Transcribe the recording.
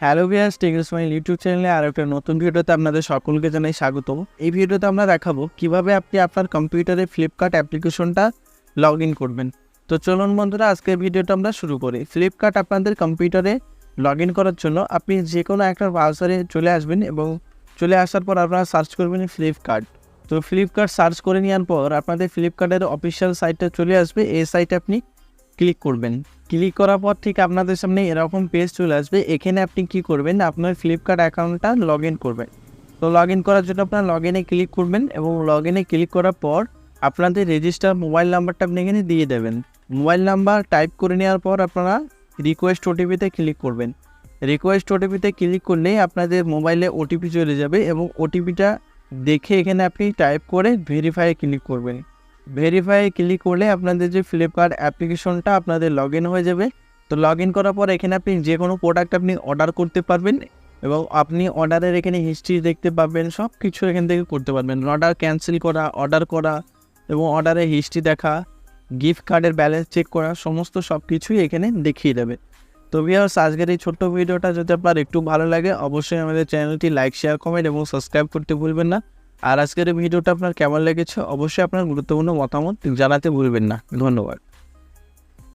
Hello ভিয়াস টেকস my YouTube চ্যানেলে আর একটা নতুন ভিডিওতে আপনাদের সকলকে জানাই স্বাগতম। এই ভিডিওতে আমরা দেখাবো কীভাবে আপনি আপনার কম্পিউটারে ফ্লিপকার্ট অ্যাপ্লিকেশনটা লগ ইন করবেন। তো চলুন বন্ধুরা, আজকের ভিডিওটা আমরা শুরু করি। ফ্লিপকার্ট আপনাদের কম্পিউটারে লগ ইন করার জন্য আপনি যে কোনো একটা ব্রাউজারে চলে আসবেন এবং চলে আসার পর আপনারা সার্চ করবেন ফ্লিপকার্ট তো ফ্লিপকার্ট সার্চ করে নেওয়ার পর আপনাদের ফ্লিপকার্টের অফিসিয়াল সাইটটা চলে আসবে। এই সাইটে আপনি ক্লিক করবেন। ক্লিক করার পর ঠিক আপনাদের সামনে এরকম পেজ চলে আসবে। এখানে আপনি কি করবেন? আপনার ফ্লিপকার্ট অ্যাকাউন্টটা লগ করবেন। তো লগ করার জন্য আপনার লগ ক্লিক করবেন এবং লগ ক্লিক করার পর আপনাদের রেজিস্টার মোবাইল নাম্বারটা আপনি এখানে দিয়ে দেবেন। মোবাইল নাম্বার টাইপ করে নেওয়ার পর আপনারা রিকোয়েস্ট ওটিপিতে ক্লিক করবেন। রিকোয়েস্ট ওটিপিতে ক্লিক করলেই আপনাদের মোবাইলে ওটিপি চলে যাবে এবং ওটিপিটা দেখে এখানে আপনি টাইপ করে ভেরিফাই ক্লিক করবেন। ভেরিফাই ক্লিক করলে আপনাদের যে ফ্লিপকার্ট অ্যাপ্লিকেশনটা আপনাদের লগ হয়ে যাবে। তো লগ করার পর এখানে আপনি যে কোনো প্রোডাক্ট আপনি অর্ডার করতে পারবেন এবং আপনি অর্ডারের এখানে হিস্ট্রি দেখতে পাবেন সব কিছু এখান থেকে করতে পারবেন। অর্ডার ক্যান্সেল করা অর্ডার করা এবং অর্ডারের হিস্ট্রি দেখা গিফট কার্ডের ব্যালেন্স চেক করা, সমস্ত সব কিছুই এখানে দেখিয়ে দেবে। তো ভিউয়ার্স আজকের এই ছোট্ট ভিডিওটা যদি আপনার একটু ভালো লাগে, অবশ্যই আমাদের চ্যানেলটি লাইক শেয়ার কমেন্ট এবং সাবস্ক্রাইব করতে ভুলবেন না। আর আজকের ভিডিওটা আপনার কেমন লেগেছে? অবশ্যই আপনার গুরুত্বপূর্ণ মতামত জানাতে ভুলবেন না। ধন্যবাদ।